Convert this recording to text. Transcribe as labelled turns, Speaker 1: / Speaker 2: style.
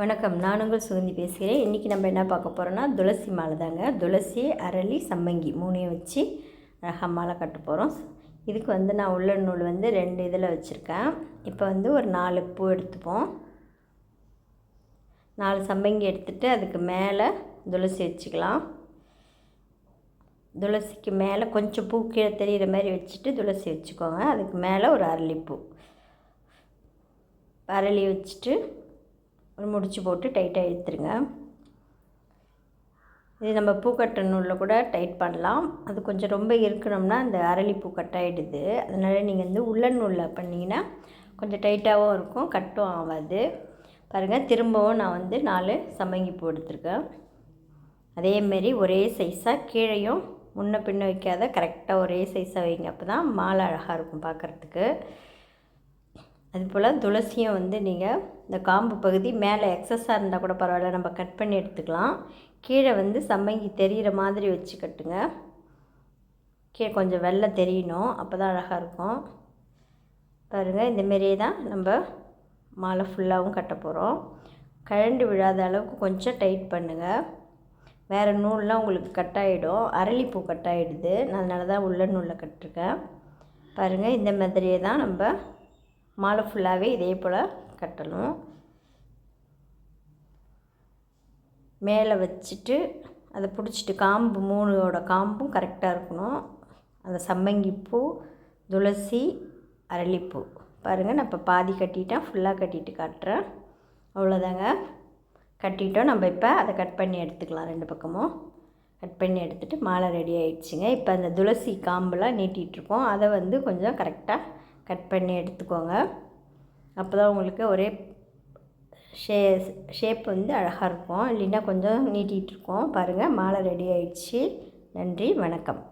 Speaker 1: வணக்கம். நான் உங்கள் சுகந்தி பேசுகிறேன். இன்றைக்கி நம்ம என்ன பார்க்க போகிறோன்னா துளசி மாலை தாங்க. துளசி அரளி சம்மங்கி மூணையும் வச்சு அழகாக மாலை கட்ட போகிறோம் இதுக்கு வந்து நான் உள்ள நூல் வந்து ரெண்டு இதில் வச்சுருக்கேன். இப்போ வந்து ஒரு நாலு பூ எடுத்துப்போம். நாலு சம்மங்கி எடுத்துகிட்டு அதுக்கு மேலே துளசி வச்சுக்கலாம். துளசிக்கு மேலே கொஞ்சம் பூ கீழே தெரிகிற மாதிரி வச்சுட்டு துளசி வச்சுக்கோங்க. அதுக்கு மேலே ஒரு அரளிப்பூ. அரளி வச்சுட்டு ஒரு முடிச்சு போட்டு டைட்டாக இழுத்துருங்க இது நம்ம பூக்கட்டை நூலில் கூட டைட் பண்ணலாம். அது கொஞ்சம் ரொம்ப இருக்கணும்னா அந்த அரளி பூ கட்டாயிடுது. அதனால் நீங்கள் வந்து உள்ளன் நூலில் பண்ணிங்கன்னா கொஞ்சம் டைட்டாகவும் இருக்கும் கட்டும் ஆகாது. பாருங்கள் திரும்பவும் நான் வந்து நாலு சம்மங்கி பூ அதேமாரி ஒரே சைஸாக கீழையும் முன்ன பின்ன வைக்காத கரெக்டாக ஒரே சைஸாக வைங்க. அப்போ தான் மாலை அழகாக இருக்கும் பார்க்குறதுக்கு அதுபோல் துளசியும் வந்து நீங்கள் இந்த காம்பு பகுதி மேலே எக்ஸஸாக இருந்தால் கூட பரவாயில்ல நம்ம கட் பண்ணி எடுத்துக்கலாம். கீழே வந்து சம்மங்கி தெரிகிற மாதிரி வச்சு கட்டுங்க. கீழே கொஞ்சம் வெள்ளை தெரியணும் அப்போ தான் அழகாக இருக்கும் பாருங்கள் இந்தமாரியே தான் நம்ம மாலை ஃபுல்லாகவும் கட்ட போகிறோம் கழண்டு விழாத அளவுக்கு கொஞ்சம் டைட் பண்ணுங்கள் வேறு நூல்லாம் உங்களுக்கு கட் ஆகிடும் அரளிப்பூ கட் ஆகிடுது அதனால தான் உள்ள நூலில் கட்டிருக்கேன். பாருங்கள் இந்த மாதிரியே தான் நம்ம மாலை ஃபுல்லாகவே இதே போல் கட்டணும். மேலே வச்சுட்டு அதை பிடிச்சிட்டு காம்பு மூணோட காம்பும் கரெக்டாக இருக்கணும். அந்த சம்பங்கிப்பூ துளசி அரளிப்பூ. பாருங்கள் நான் இப்போ பாதி கட்டிட்டேன் ஃபுல்லாக கட்டிட்டு காட்டுறேன். அவ்வளோதாங்க கட்டிட்டோம் நம்ம இப்போ அதை கட் பண்ணி எடுத்துக்கலாம் ரெண்டு பக்கமும். கட் பண்ணி எடுத்துகிட்டு மாலை ரெடி ஆகிடுச்சிங்க இப்போ அந்த துளசி காம்பெலாம் நீட்டிகிட்ருக்கோம் அதை வந்து கொஞ்சம் கரெக்டாக கட் பண்ணி எடுத்துக்கோங்க. அப்போ தான் உங்களுக்கு ஒரே ஷே ஷேப் வந்து அழகாக இருக்கும். இல்லைன்னா கொஞ்சம் நீட்டிகிட்டு இருக்கோம். பாருங்கள் மாலை ரெடி ஆயிடுச்சு. நன்றி வணக்கம்.